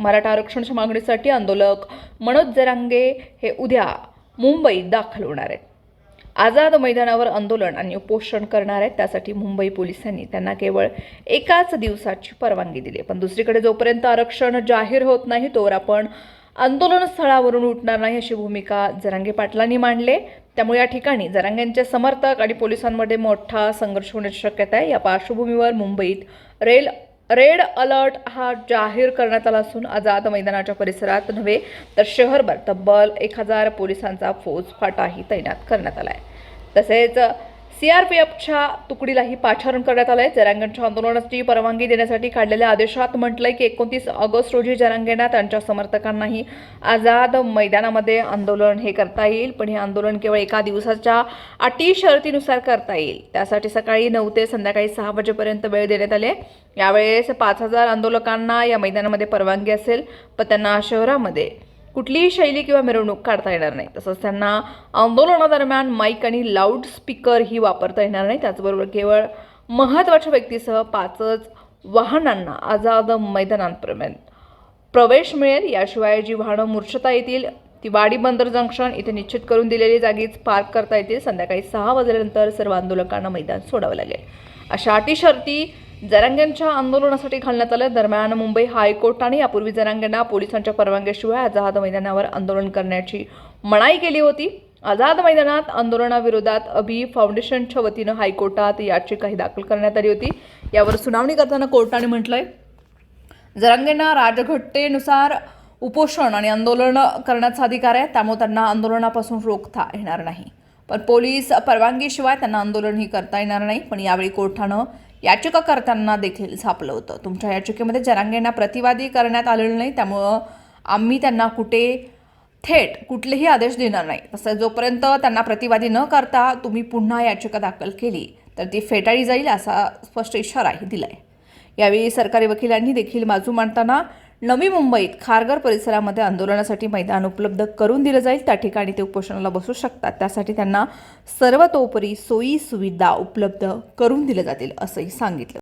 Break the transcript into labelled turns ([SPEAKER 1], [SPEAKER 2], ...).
[SPEAKER 1] मराठा आरक्षणाच्या मागणीसाठी आंदोलक मनोज जरांगे हे उद्या मुंबईत दाखल होणार आहेत. आझाद मैदानावर आंदोलन आणि उपोषण करणार आहेत. त्यासाठी मुंबई पोलिसांनी त्यांना केवळ एकाच दिवसाची परवानगी दिली पण दुसरीकडे जोपर्यंत आरक्षण जाहीर होत नाही तोवर आपण आंदोलन स्थळावरून उठणार नाही अशी भूमिका जरांगे पाटलांनी मांडले त्यामुळे या ठिकाणी जरांगेंचे समर्थक आणि पोलिसांमध्ये मोठा संघर्ष होण्याची शक्यता आहे. या पार्श्वभूमीवर मुंबईत रेल रेड अलर्ट हा जाहीर करण्यात आला असून आझाद मैदानाच्या परिसरात नव्हे तर शहरभर तब्बल एक हजार पोलिसांचा फौजफाटाही तैनात करण्यात आला आहे तसेच सीआरपीएफच्या तुकडीलाही पाचारण करण्यात आलंय. जरांगणच्या आंदोलनाची परवानगी देण्यासाठी काढलेल्या आदेशात म्हटलंय की एकोणतीस ऑगस्ट रोजी जरांगेंना त्यांच्या समर्थकांनाही आझाद मैदानामध्ये आंदोलन हे करता येईल. पण हे आंदोलन केवळ एका दिवसाच्या अटी शर्तीनुसार करता येईल. त्यासाठी सकाळी नऊ ते संध्याकाळी सहा वाजेपर्यंत वेळ देण्यात आले यावेळेस पाच हजार आंदोलकांना या मैदानामध्ये परवानगी असेल पण त्यांना शहरामध्ये कुठलीही शैली किंवा मिरवणूक काढता येणार नाही. तसंच त्यांना आंदोलनादरम्यान माईक आणि लाऊड स्पीकरही वापरता येणार नाही. त्याचबरोबर केवळ महत्त्वाच्या व्यक्तीसह पाचच वाहनांना आझाद मैदानांपर्यंत प्रवेश मिळेल. याशिवाय जी वाहनं मूर्छता येतील ती वाडी बंदर जंक्शन इथे निश्चित करून दिलेली जागीच पार्क करता येतील. संध्याकाळी सहा वाजल्यानंतर सर्व आंदोलकांना मैदान सोडावं लागेल. अशा अटी शर्ती जरांगेंच्या आंदोलनासाठी घालण्यात आलं दरम्यान मुंबई हायकोर्टाने यापूर्वी जरांग्यांना पोलिसांच्या परवानगीशिवाय आझाद मैदानावर आंदोलन करण्याची मनाई केली होती. आझाद मैदानात आंदोलनाविरोधात अभि फाउंडेशनच्या वतीनं हायकोर्टात याचिकाही दाखल करण्यात आली होती. यावर सुनावणी करताना कोर्टाने म्हटलंय जरांगेंना राजघट्टेनुसार उपोषण आणि आंदोलन करण्याचा अधिकार आहे त्यामुळे त्यांना आंदोलनापासून रोखता येणार नाही. पण पोलीस परवानगीशिवाय त्यांना आंदोलनही करता येणार नाही. पण यावेळी कोर्टानं याचिकाकर्त्यांना देखील झापलं होतं. तुमच्या याचिकेमध्ये जरांगेंना प्रतिवादी करण्यात आलेलं नाही त्यामुळं आम्ही त्यांना कुठे थेट कुठलेही आदेश देणार नाही. तसं जोपर्यंत त्यांना प्रतिवादी न करता तुम्ही पुन्हा याचिका दाखल केली तर ती फेटाळली जाईल असा स्पष्ट इशाराही दिलाय. यावेळी सरकारी वकिलांनी देखील बाजू मांडताना नवी मुंबईत खारघर परिसरामध्ये आंदोलनासाठी मैदान उपलब्ध करून दिलं जाईल. त्या ठिकाणी ते उपोषणाला बसू शकतात. त्यासाठी त्यांना सर्वतोपरी सोयी सुविधा उपलब्ध करून दिल्या जातील असंही सांगितलं.